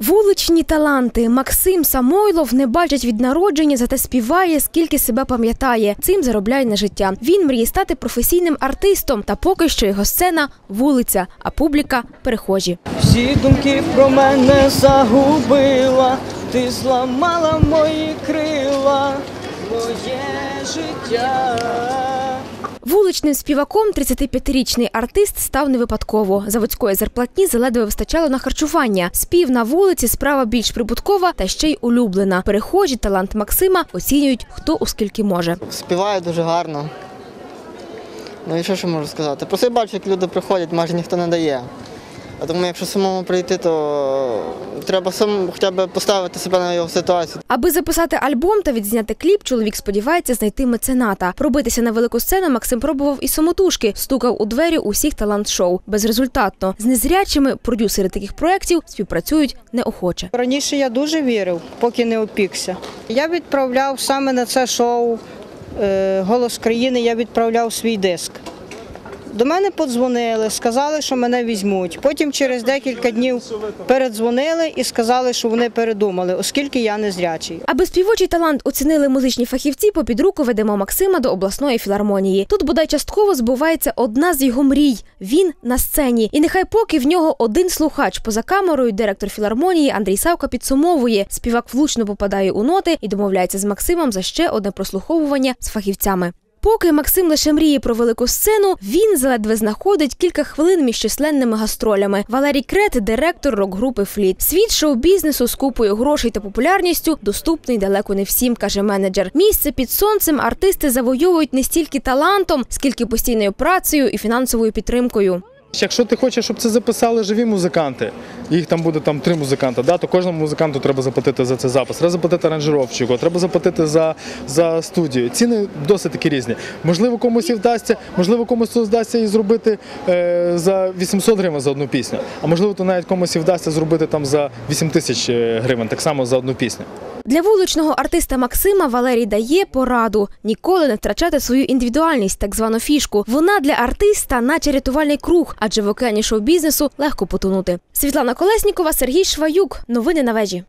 Вуличні таланти Максим Самойлов не бачить від народження, зате співає, скільки себе пам'ятає. Цим заробляє на життя. Він мріє стати професійним артистом, та поки що його сцена вулиця, а публіка перехожі. Всі думки про мене загубила, ти зламала мої крила, моє життя. Вуличним співаком 35-річний артист став не випадково. Заводської зарплатні заледве вистачало на харчування. Спів на вулиці справа більш прибуткова та ще й улюблена. Перехожі талант Максима оцінюють хто у скільки може. Співає дуже гарно. Ну і що ж можу сказати? Просто я бачу, як люди приходять, майже ніхто не дає. А тому, якщо самому прийти, то треба сам хоча б поставити себе на його ситуацію. Аби записати альбом та відзняти кліп, чоловік сподівається знайти мецената. Пробитися на велику сцену Максим пробував і самотужки, стукав у двері усіх талант-шоу. Безрезультатно. З незрячими продюсери таких проєктів співпрацюють неохоче. Раніше я дуже вірив, поки не опікся. Я відправляв саме на це шоу е, Голос країни, я відправляв свій диск. До мене подзвонили, сказали, що мене візьмуть. Потім через декілька днів передзвонили і сказали, що вони передумали, оскільки я не зрячий. Аби співочий талант оцінили музичні фахівці, попід руку ведемо Максима до обласної філармонії. Тут бодай частково збувається одна з його мрій. Він на сцені. І нехай поки в нього один слухач поза камерою, директор філармонії Андрій Савка підсумовує. Співак влучно попадає у ноти і домовляється з Максимом за ще одне прослуховування з фахівцями. Поки Максим лише мріє про велику сцену, він заледве знаходить кілька хвилин між численними гастролями. Валерій Крет, директор рок-групи Фліт. Світ шоу-бізнесу з купою грошей та популярністю доступний далеко не всім, каже менеджер. Місце під сонцем артисти завойовують не стільки талантом, скільки постійною працею і фінансовою підтримкою. Якщо ти хочеш, щоб це записали живі музиканти, їх там буде там три музиканти, да, то кожному музиканту треба заплатити за цей запис, треба заплатити аранжировщику, треба заплатити за, за студію. Ціни досить такі різні. Можливо, комусь і вдасться, можливо, комусь вдасться і зробити е, за 800 гривень за одну пісню, а можливо, то навіть комусь і вдасться зробити там за 8 тисяч е, гривень, так само за одну пісню. Для вуличного артиста Максима Валерій дає пораду ніколи не втрачати свою індивідуальність, так звану фішку. Вона для артиста, наче рятувальний круг, адже в океані шоу-бізнесу легко потонути. Світлана Колеснікова, Сергій Шваюк. Новини на вежі.